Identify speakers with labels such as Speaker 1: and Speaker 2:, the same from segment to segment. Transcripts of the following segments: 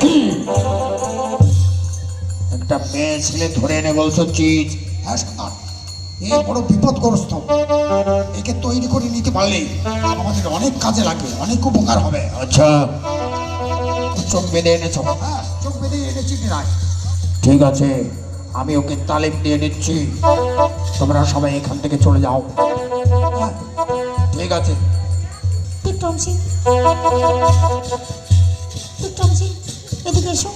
Speaker 1: কি? একটা মেয়ে ছেলে ধরে এনে বলছো চিজ
Speaker 2: সন্তান এ বড় বিপদগ্রস্ত। একে তৈরি করে নিতে পারলেই আমাদের অনেক কাজে লাগবে অনেক উপকার হবে।
Speaker 1: আচ্ছা। চোখ বেঁধে এনেছো?
Speaker 2: হ্যাঁ চোখ বেঁধে এনেছি কিনায়
Speaker 1: ঠিক আছে আমি ওকে তালিম দিয়ে নিচ্ছি তোমরা সবাই এখান থেকে চলে যাও। হ্যাঁ, ঠিক আছে।
Speaker 3: এদিকে এসো।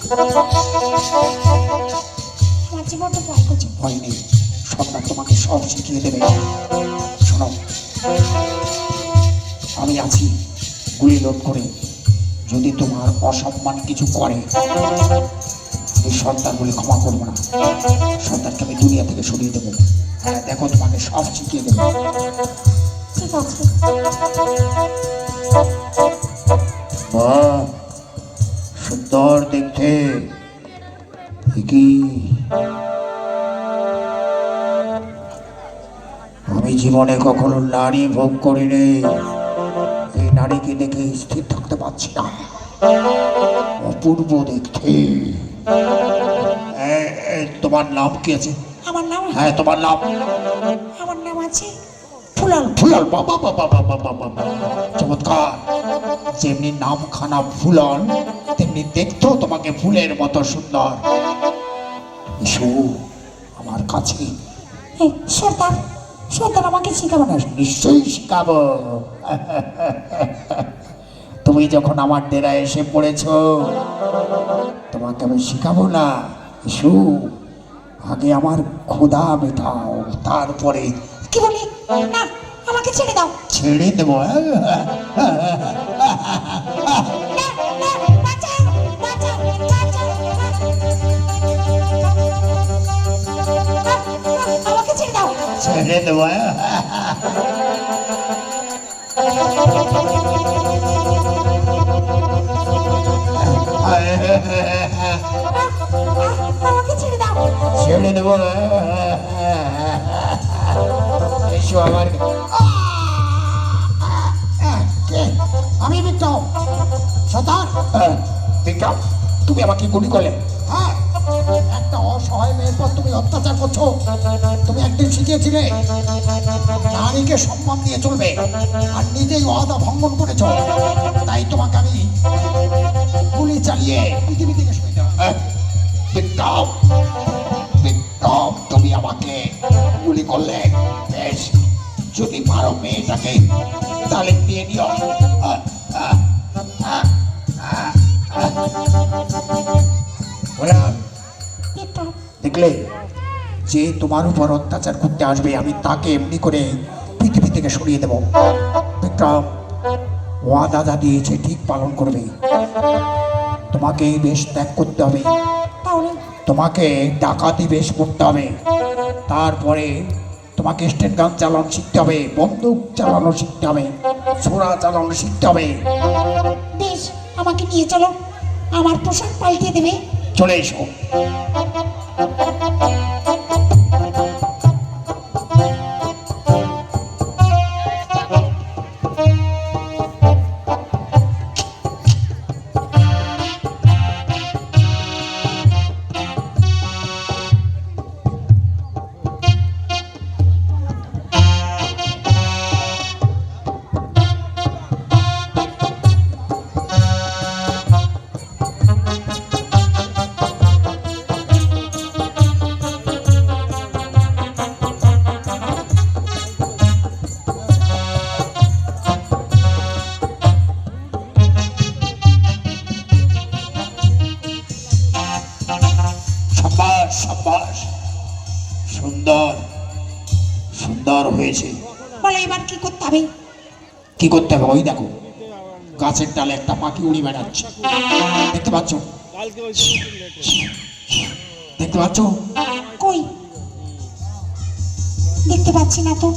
Speaker 3: আমার ভয় করছে।
Speaker 1: ভয় নেই তোমাকে সব শিখিয়ে দেবে। শোনো আমি আছি গুলি লোড করে। যদি তোমার অসম্মান কিছু করে আমি সন্তান বলে ক্ষমা করব না। সন্তানকে আমি দুনিয়া থেকে সরিয়ে দেবো। হ্যাঁ দেখো তোমাকে সব শিখিয়ে দেবো।
Speaker 3: ঠিক আছে।
Speaker 1: বাহ সুন্দর দেখতে। কি আমি জীবনে কখনো নারী ভোগ করিনি। এই নারীকে দেখে স্থির থাকতে পারছি না। অপূর্ব দেখতে। তোমার নাম কি আছে?
Speaker 3: আমার নাম
Speaker 1: হ্যাঁ তোমার নাম?
Speaker 3: আমার নাম আছে ফুলাল।
Speaker 1: ফুলন বাবা বাবা বাবা বাবা চমৎকার। যেমনি নামখানা ফুলন তেমনি দেখতেও তোমাকে ফুলের মতো সুন্দর। এসো আমার কাছে।
Speaker 3: সর্দার সর্দার আমাকে শেখাবো না।
Speaker 1: নিশ্চয়ই শিখাবো। তুমি যখন আমার ডেরা এসে পড়েছ তোমাকে আমি শিখাবো না। এসো। আগে আমার ক্ষুধা মেটাও তারপরে
Speaker 3: কি বলি না আমাকে ছেড়ে দাও।
Speaker 1: ছেড়ে দেবো হ্যাঁ?
Speaker 3: ছেড়ে দাও।
Speaker 1: ছেড়ে দেবো
Speaker 3: ছেড়ে
Speaker 1: দেবো। এসো আমার
Speaker 2: কে আমি বিক্রম সন্তান
Speaker 1: বিক্রম তুমি আমাকে গুলি করলে।
Speaker 2: হ্যাঁ একটা অসহায় মেয়ের পর তুমি অত্যাচার করছ। তুমি একদিন শিখিয়েছিলে নারীকে সম্মান দিয়ে চলবে আর নিজেই ওয়াদা ভঙ্গন করেছ। তাই তোমাকে
Speaker 1: যে তোমার উপর অত্যাচার করতে আসবে আমি তাকে এমনি করে পৃথিবী থেকে সরিয়ে দেব। বিক্রম ওয়াদা যা দিয়েছে ঠিক পালন করবে। তোমাকে এই বেশ ত্যাগ করতে হবে। তোমাকে ডাকাতি বেশ করতে হবে। তারপরে তোমাকে স্টেট গান চালানো শিখতে হবে বন্দুক চালানো শিখতে হবে ছোড়া চালানো শিখতে হবে।
Speaker 3: বেশ আমাকে নিয়ে চলো। আমার পোশাক পাল্টে দেবে।
Speaker 1: চলে এসো।
Speaker 3: হবে
Speaker 1: কি করতে হবে? ওই দেখো। গাছের ডালে একটা পাখি উড়ি বেড়াচ্ছে। দেখতে পাচ্ছ? দেখতে পাচ্ছ?
Speaker 3: কই? দেখতে পাচ্ছি না তো।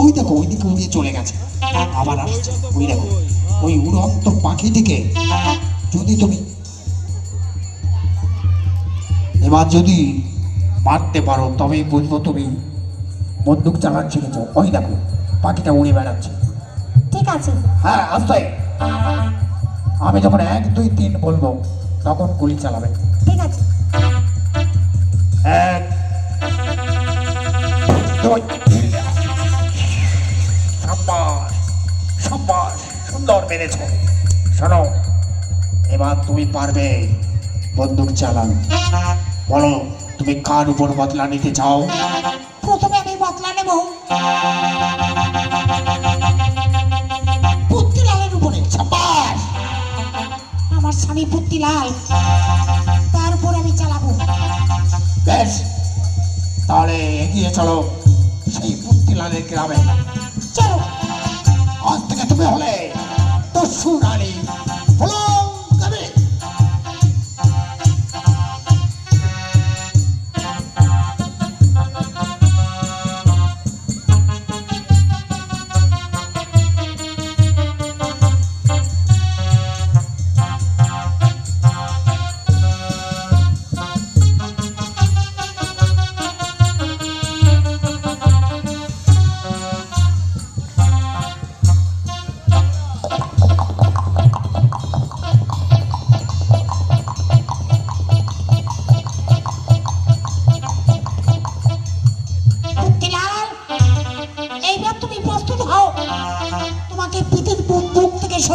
Speaker 1: ওই দেখো, ওই দিকে উড়িয়ে চলে গেছে। আবার আসছে। ওই দেখো, ওই উড়ন্ত পাখিটিকে যদি তুমি এবার যদি মারতে পারো, তবেই বুঝব তুমি বন্দুক চালান শিখেছ। ওই দেখো। পাখিটা উড়ে বেড়াচ্ছে।
Speaker 3: ঠিক আছে।
Speaker 1: হ্যাঁ আস্তে। আমি যখন এক দুই তিন বলব তখন গুলি চালাবে।
Speaker 3: ঠিক আছে।
Speaker 1: এক দুই সাব্বাস সুন্দর মেরেছ। শোনো এবার তুমি পারবে বন্দুক চালান। বলো তুমি কার উপর বদলা নিতে চাও?
Speaker 3: প্রথমে আমি বদলা নেব। আমার পুত্তি লাল তারপর আমি চালাবো।
Speaker 1: বেশ তাহলে এগিয়ে চলো সেই পুত্তিলালের গ্রামে।
Speaker 3: চলো।
Speaker 1: আজ থেকে তুমি হলে তো সুরানি বলো।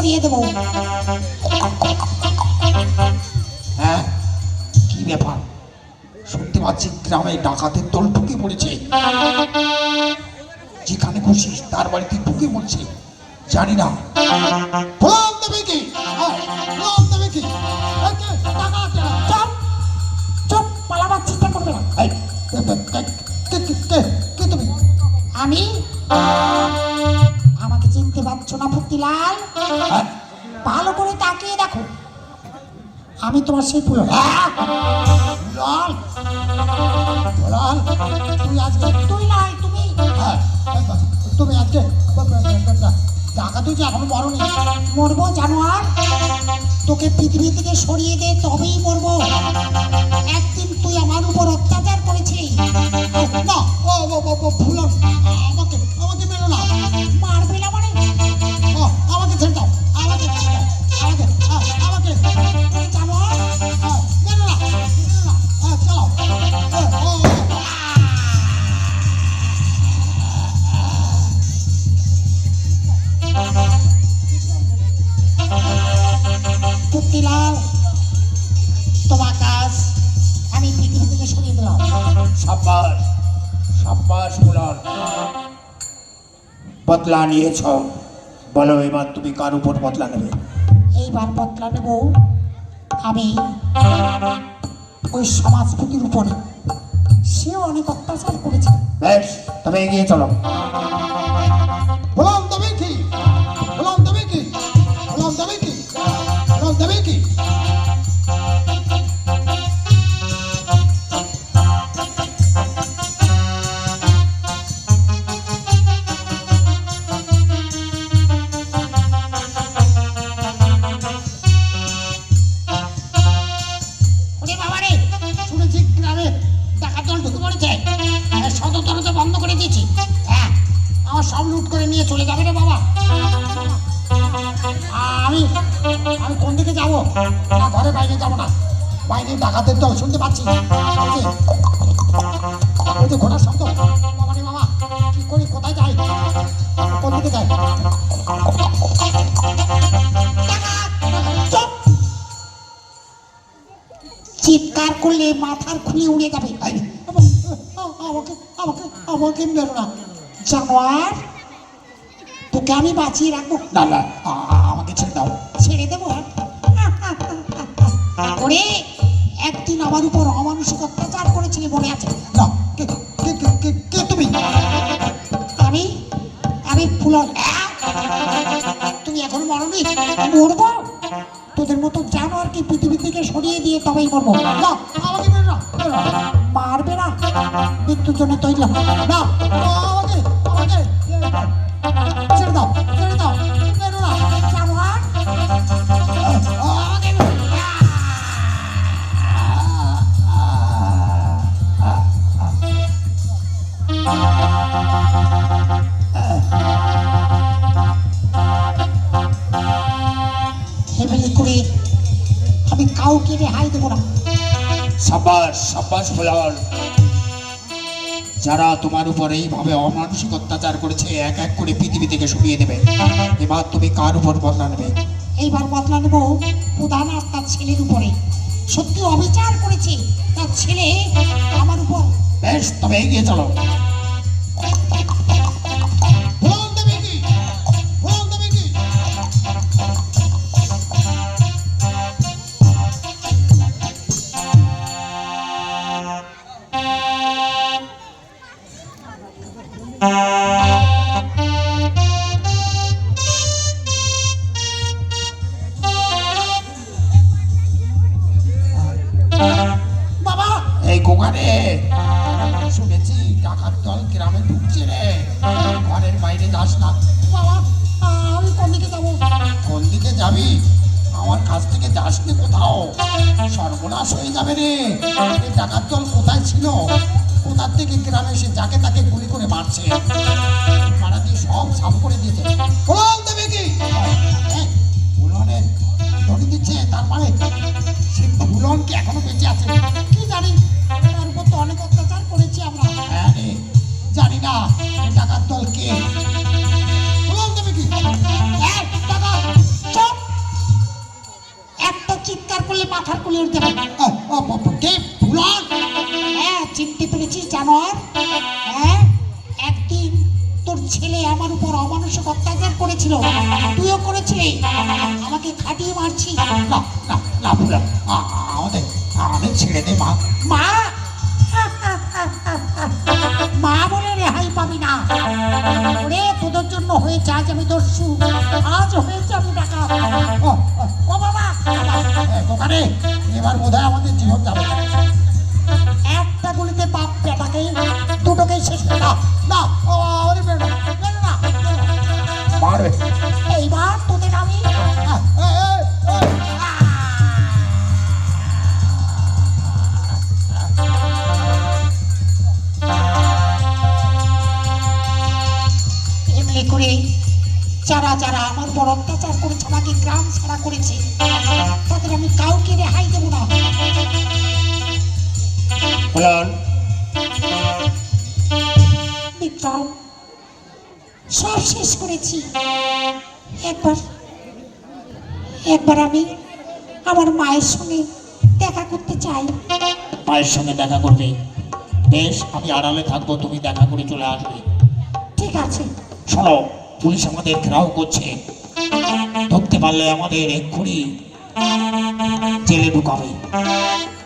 Speaker 3: সরিয়ে দেবো।
Speaker 1: হ্যাঁ কি ব্যাপার? শুনতে পাচ্ছি গ্রামে ডাকাতের দল ঢুকে পড়েছে। যেখানে খুশি তার বাড়িতে ঢুকে পড়ছে। জানি না।
Speaker 2: প্রণাম দেবে কি? হ্যাঁ, প্রণাম দেবে কি?
Speaker 3: চপ পালাবার চিন্তা করবে না।
Speaker 2: কে- তুমি?
Speaker 3: আমি? আমাকে চিনতে পারছ না
Speaker 1: হ্যাঁ,
Speaker 3: ভালো করে তাকিয়ে দেখো। আমি তোমার সেই
Speaker 2: লাল। লাল। তুই আজকে
Speaker 3: তুই নয় তুমি।
Speaker 2: হ্যাঁ, তুমি আজকে টাকা তুই এখন
Speaker 3: মরবো জানোয়ার। তোকে পৃথিবী থেকে সরিয়ে দে তবেই মরবো। একদিন তুই আমার উপর অত্যাচার করেছিলি
Speaker 2: না ও ফুলন
Speaker 1: বদলা নিয়েছ? বলো এবার তুমি কার উপর পতলা নেবে?
Speaker 3: এইবার পতলা নেব আমি ওই সমাজপতির উপরে। সে অনেক অত্যাচার করেছে।
Speaker 1: বেশ তবে এগিয়ে চলো।
Speaker 2: বলুন তবে কি আমাকে আমাকে আমাকে মেরো না।
Speaker 3: জানোয়ার, তোকে আমি বাঁচিয়ে রাখব।
Speaker 1: না না আমাকে ছেড়ে দাও।
Speaker 3: ছেড়ে দেবো ওরে একদিন আমার উপর অমানসিক অত্যাচার করেছিলি মনে আছে।
Speaker 2: না, কে কে তুমি?
Speaker 3: আমি আমি ফুলন। তুমি এখন মরনি? মরবো? তোদের মতো জানোয়ারকে পৃথিবী থেকে সরিয়ে দিয়ে তবেই মরবো।
Speaker 2: না, আমাকে না।
Speaker 3: একটু জন্য তৈরি
Speaker 2: না ছেড়ে দাও ছেড়ে দাও বেরো না
Speaker 3: চারবার
Speaker 2: দেবো
Speaker 3: না
Speaker 1: সাবাস সাবাস ফলাওয়ার যারা তোমার উপর এইভাবে অমানসিক অত্যাচার করেছে এক এক করে পৃথিবী থেকে সরিয়ে দেবে। এবার তুমি কার উপর বদলা নেবে?
Speaker 3: এইবার বদলা নেব প্রধান আর তার ছেলের উপরে। সত্যি অবিচার করেছে তার ছেলে আমার উপর।
Speaker 1: বেশ তবে এগিয়ে চলো।
Speaker 2: ফুলন কি
Speaker 1: এখনও বেঁচে আছে
Speaker 3: আজ আমি দস্যু আজ হয়েছে আমি ডাকা
Speaker 1: ও,
Speaker 3: বাবা
Speaker 1: ওখানে এবার বোধহয় আমাদের জীবন যাবে
Speaker 3: একটা গুলিতে বাপ বেটাকে দুটোকেই শেষ
Speaker 1: না না আমাদের বেরো না। মারবে
Speaker 3: যারা যারা আমার বড় অত্যাচার করেছে আমাকে গ্রাম ছাড়া করেছে তাদের আমি কাউকে রেহাই দেবো না। বিক্রম সব শেষ করেছি। একবার একবার আমি আমার মায়ের সঙ্গে দেখা করতে চাই।
Speaker 1: মায়ের সঙ্গে দেখা করবে? বেশ আমি আড়ালে থাকব তুমি দেখা করে চলে আসবে।
Speaker 3: ঠিক আছে।
Speaker 1: শোনো পুলিশ আমাদের ঘেরাও করছে। ধরতে পারলে আমাদের এক্ষুনি জেলে ঢুকাবে।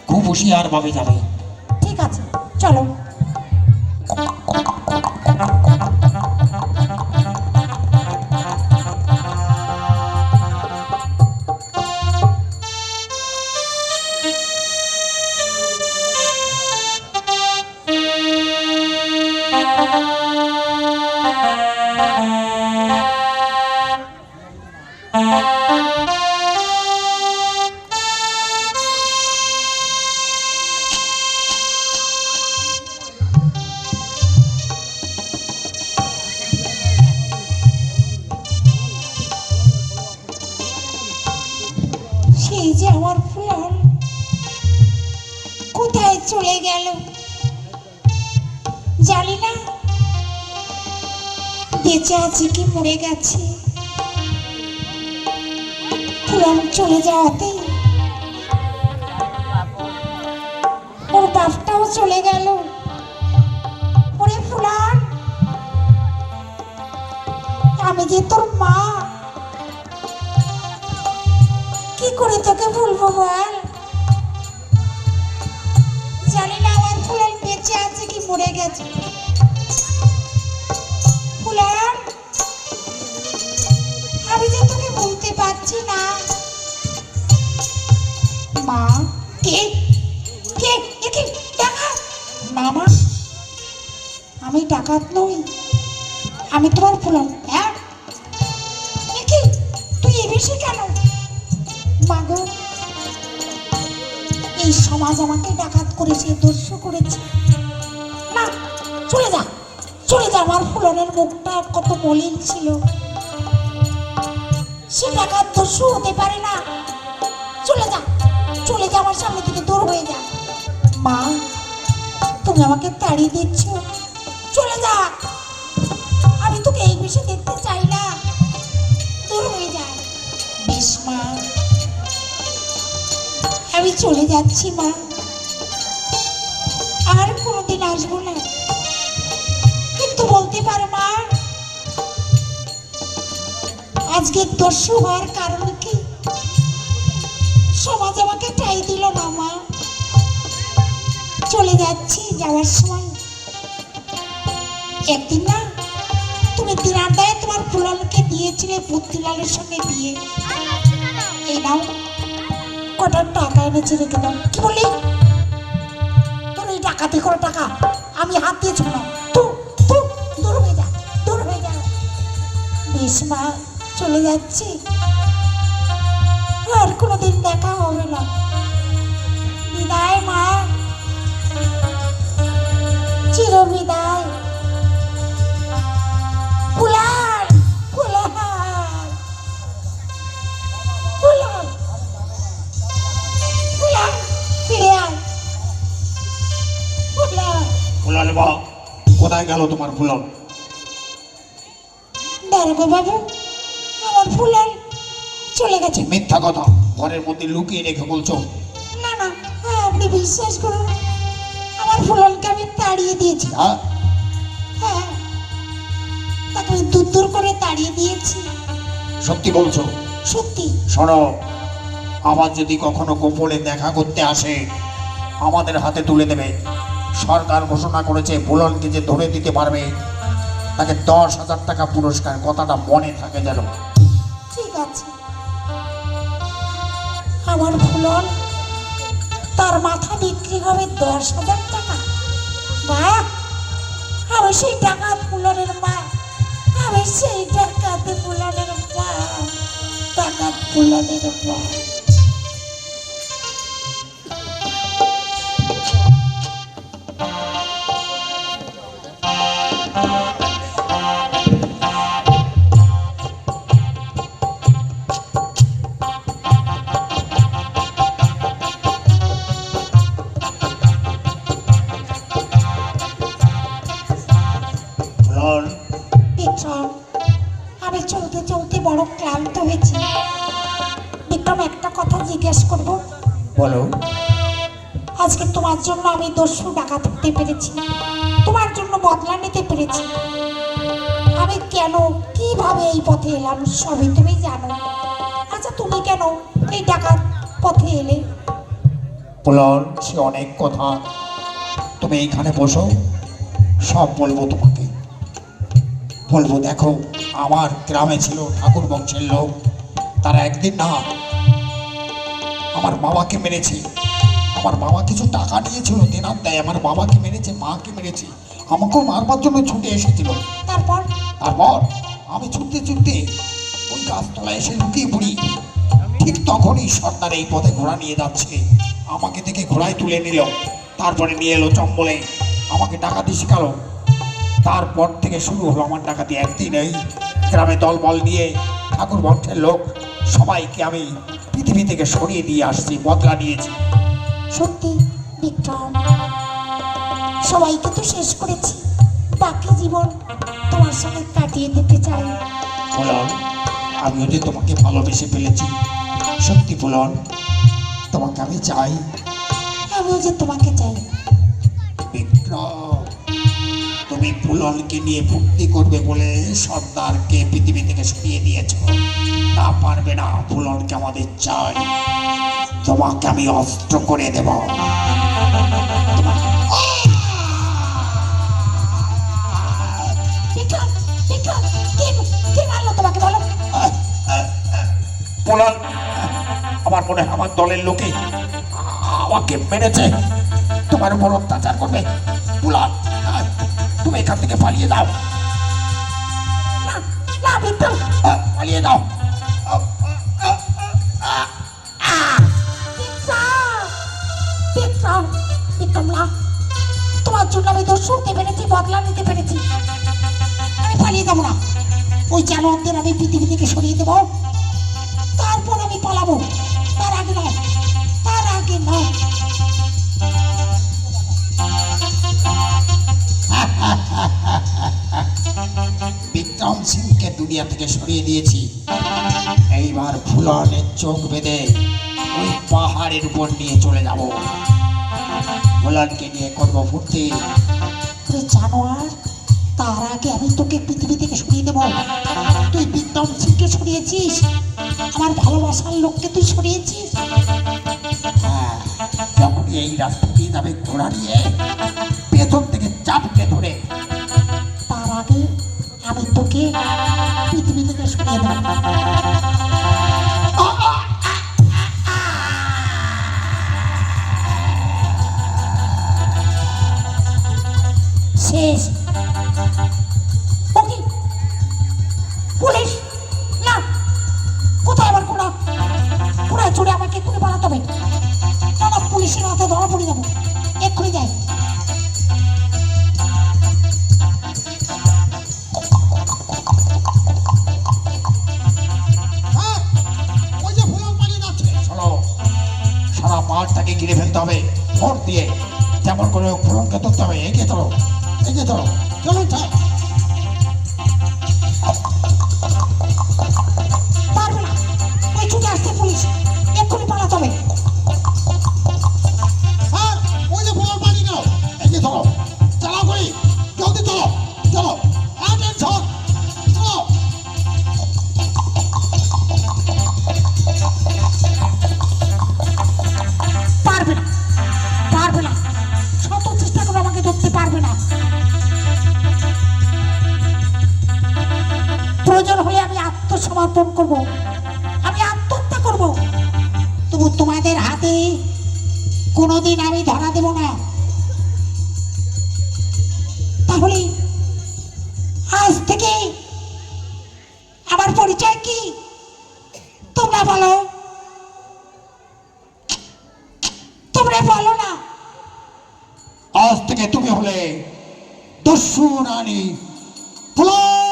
Speaker 1: খুব হুঁশিয়ার ভাবে যাবে।
Speaker 3: ঠিক আছে, চলো। চলে গেল। ওরে ফুলান, আমি যে তোর মা। কি করে তোকে ভুলবো বল? জানি না আমার ফুলান বেঁচে আছে কি মরে গেছে। ফুলান, আমি যে তোকে বলতে পারছি না। মা, কে? কে কে কে ডাকাত না মা আমি ডাকাত নই। আমি তোমার ফুলান হ্যাঁ? কি তুই এ বেশি কেন? মাগো, এই সমাজ আমাকে ডাকাত করেছে, দস্যু করেছে। না, চলে যা চলে যা, আমার ফুলনের মুখটা কত মলিন ছিল। সে ডাকাত দস্যু হতে পারে না। চলে যা চলে যা, আমার সামনে থেকে দূর হয়ে যা। মা তুমি আমাকে তাড়িয়ে দিচ্ছ। চলে যা আমি তোকে এই বিষয়ে দেখতে চাই না। দূর হয়ে যায় বেশ, মা। আমি চলে যাচ্ছি, মা। আর কোনোদিন আসব না। কিন্তু বলতে পারো, মা, আজকে দস্যু হওয়ার কারণ কি? সমাজ আমাকে ঠাই দিল না, মা। চলে যাচ্ছি যাওয়ার সময়। একদিন না, তুমি দিনার দায় তোমার ফুলালকে দিয়েছিলে বুদ্ধিলালের সঙ্গে দিয়ে এই নাও, কটা টাকা এনেছি রেখে দাও কি বলি তোর এই ডাকাতি করে টাকা আমি হাত দিয়ে না তু তু দূর হয়ে যা, দূর হয়ে যা। বেশ মা, চলে যাচ্ছি। আর কোনোদিন দেখা হবে না। বিদায় মা। বিদায় ফুলার ফুলার। ফুলার। ফুলার ফিরে আয়। ফুলার।
Speaker 1: ফুলন বা কোথায় গেল তোমার ফুলন
Speaker 3: দারোগা বাবু আমার ফুলার চলে গেছে।
Speaker 1: মিথ্যা কথা ঘরের মধ্যে লুকিয়ে রেখে বলছো।
Speaker 3: না না হ্যাঁ, আপনি বিশ্বাস করুন আমার ফুলনকে তাড়িয়ে দিয়েছি।
Speaker 1: হ্যাঁ
Speaker 3: তাকে আমি দূর দূর করে তাড়িয়ে দিয়েছি।
Speaker 1: সত্যি বলছো?
Speaker 3: সত্যি?
Speaker 1: শোনো আবার যদি কখনো গোপনে দেখা করতে আসে আমাদের হাতে তুলে দেবে। সরকার ঘোষণা করেছে বুলনকে যে ধরে দিতে পারবে তাকে দশ হাজার টাকা পুরস্কার কথাটা মনে থাকে যেন।
Speaker 3: ঠিক আছে। আমার ফুলন তার মাথা বিক্রি হবে দশ হাজার টাকা। বাহ আমি সেই টাকা ফুলনের মা। আমি সেই টাকাতে ফুলনের মা। টাকা ফুলনের মা। বিক্রম আমি চলতে চলতে বড় ক্লান্ত হয়েছি। বিক্রম একটা কথা জিজ্ঞেস করব?
Speaker 1: বলো।
Speaker 3: আজকে তোমার জন্য আমি দস্যু ডাকাত হতে পেরেছি। তোমার জন্য বদলা নিতে পেরেছি। আমি কেন কীভাবে এই পথে এলাম সবই তুমি জানো। আচ্ছা তুমি কেন এই ডাকাত পথে এলে?
Speaker 1: বুলন সে অনেক কথা। তুমি এইখানে বসো সব বলব তোমাকে। বলব দেখো আমার গ্রামে ছিল ঠাকুর বংশের লোক। তারা একদিন না আমার বাবাকে মেরেছে। আমার বাবা কিছু টাকা নিয়েছিল দেনার দেয়। আমার বাবাকে মেরেছে মাকে মেরেছে। আমাকেও মারবার জন্য ছুটে এসেছিল।
Speaker 3: তারপর?
Speaker 1: তারপর আমি ছুটতে ছুটতে ওই গাছতলায় এসে লুকিয়ে পড়ি। ঠিক তখনই সর্দার এই পথে ঘোড়া নিয়ে যাচ্ছে। আমাকে দেখে ঘোড়ায় তুলে নিল। তারপরে নিয়ে এলো চম্বলে। আমাকে ডাকাতি শেখালো। তারপর থেকে শুরু হলো আমার ডাকাতি একদিন এই গ্রামে দলবল নিয়ে ঠাকুর বংশের লোক সবাইকে আমি পৃথিবী থেকে সরিয়ে দিয়ে আসছি বদলা নিয়েছি।
Speaker 3: সত্যি বিক্রম সবাইকে তো শেষ করেছি। বাকি জীবন তোমার সঙ্গে কাটিয়ে দিতে চাই।
Speaker 1: ফুলন আমিও যে তোমাকে ভালোবেসে ফেলেছি সত্যি ফুলন তোমাকে আমি চাই।
Speaker 3: আমিও যে তোমাকে চাই।
Speaker 1: বিক্রম। তুমি নিয়ে ভক্তি করবে বলে সর্দারকে পৃথিবী থেকে সরিয়ে দিয়েছ। তা পারবে না ফুলনকে আমাদের চাই। তোমাকে আমি অস্ত্র করে দেব। আমার মনে আমার দলের লোকে আমাকে মেরেছে। তোমার উপর অত্যাচার করবে। ফুলন তুমি এখান থেকে পালিয়ে
Speaker 3: বিক্রম
Speaker 1: পালিয়ে
Speaker 3: না তোমার জন্য আমি দোষ শুনতে পেরেছি, বদলা নিতে পেরেছি। আমি পালিয়ে যাব না। ওই জানোয়ারদের আমি পৃথিবী থেকে সরিয়ে দেবো? তারপর আমি পালাবো। তার আগে নয়। তার আগে নয়।
Speaker 1: বিক্রম সিংকে দুনিয়া থেকে সরিয়ে দিয়েছি। এইবার ফুলনের চোখ বেঁধে ওই পাহাড়ের উপর নিয়ে চলে যাব। ফুলনকে নিয়ে করব ফুর্তি।
Speaker 3: তুই জানোয়ার তার আগে আমি তোকে পৃথিবী থেকে সরিয়ে দেবো। তুই বিক্রম সিংকে সরিয়েছিস? আমার ভালোবাসার লোককে তুই সরিয়েছিস?
Speaker 1: হ্যাঁ যখন এই রাস্তা দিয়ে যাবে ঘোড়া নিয়ে ফেলতে হবে ভোট দিয়ে যেমন করে ফুলনকে ধরতে হবে এগিয়ে চলো এগিয়ে চলো চলুন
Speaker 3: না। প্রয়োজন হলে আমি আত্মসমর্পণ করব। আমি আত্মহত্যা করব। তবু তোমাদের হাতে কোনোদিন আমি ধরা দেব না। তাহলে আজ থেকে আমার পরিচয় কি? তোমরা বলো।
Speaker 1: দস্যু রানী ফুলন দেবী